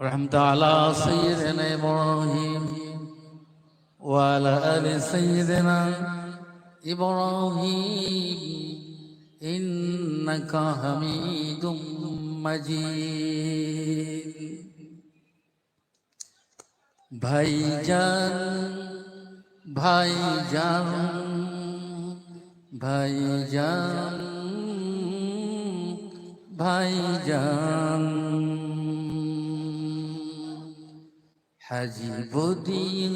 رحمت على سيدنا إبراهيم وعلى آل سيدنا إبراهيم إنك حميد مجيد ভাইজান ভাইজান ভাইজান ভাইজান হাজি বদিন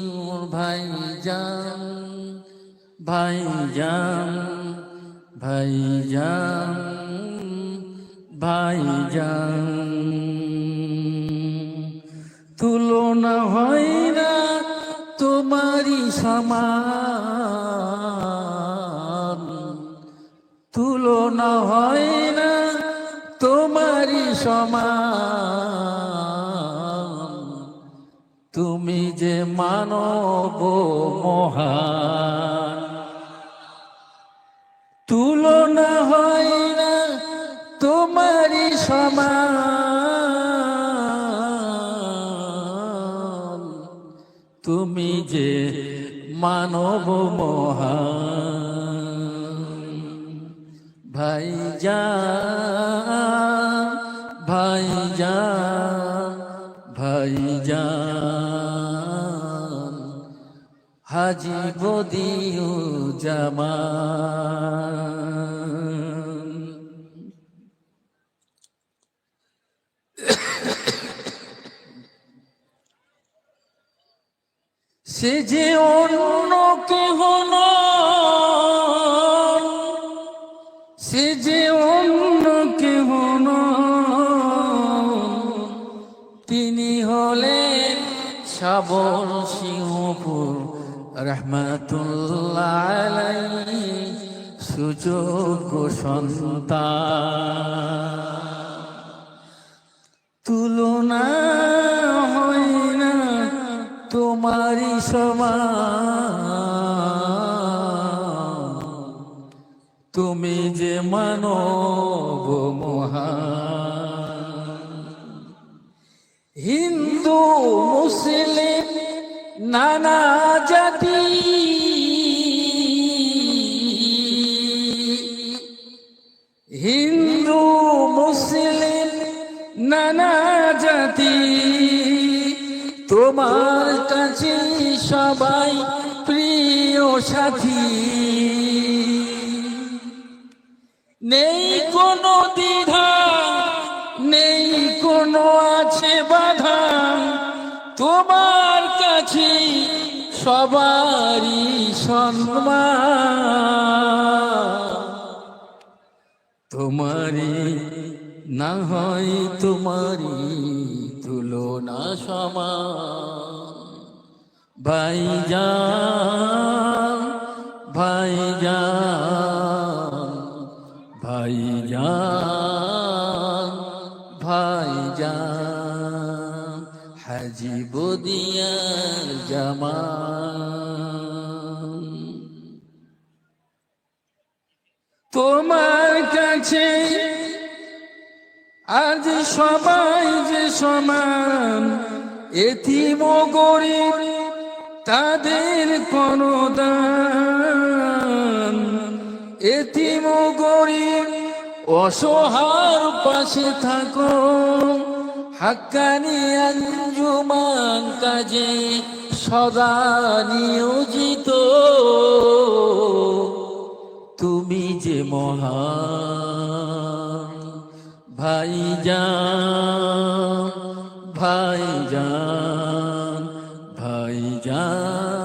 ভাইজান ভাইজান ভাইজান ভাইজান তুলনা হয় না তোমারি সমান। তুলনা হয় না তোমারই সমান। তুমি যে মানব মহান। তুলনা হয় না তোমারই সমান। তুমি যে মানব মহান। ভাইজা ভাইজা ভাইজা হাজি বদিউ জামান সে যে অন্য কেহ নয়, তিনি হলেন সাবর সিংহপুর রহমাতুল্লাহ সুযোগ্য সন্তান। তুলনা হয় না তোমারই সমান। তুমি যে মানব মহান নানা জাতি। হিন্দু মুসলিম নানা জাতি। তোমার কাছে সবাই প্রিয় সাথী। নেই কোনো দ্বিধা তোমার কাছে সবারই সম্মান। তোমারি না হয় তোমারি তুলনা সমান। ভাইজান ভাইজান ভাইজান ভাইজান। হাজি বদিয়া জামান তোমার কাছে আজ সবাই যে সমান এতিম গরিব তাদের কোনো দান এতিম গরিব অসহার পাশে থাকো। হাক্কানি আঞ্জুমান কাজে সদা নিয়োজিত। তুমি যে মহান ভাইজান ভাইজান ভাইজান,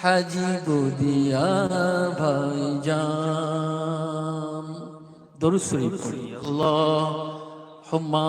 হাজি বদিয়া ভাইজান। দরুদ শরীফ হুম্মা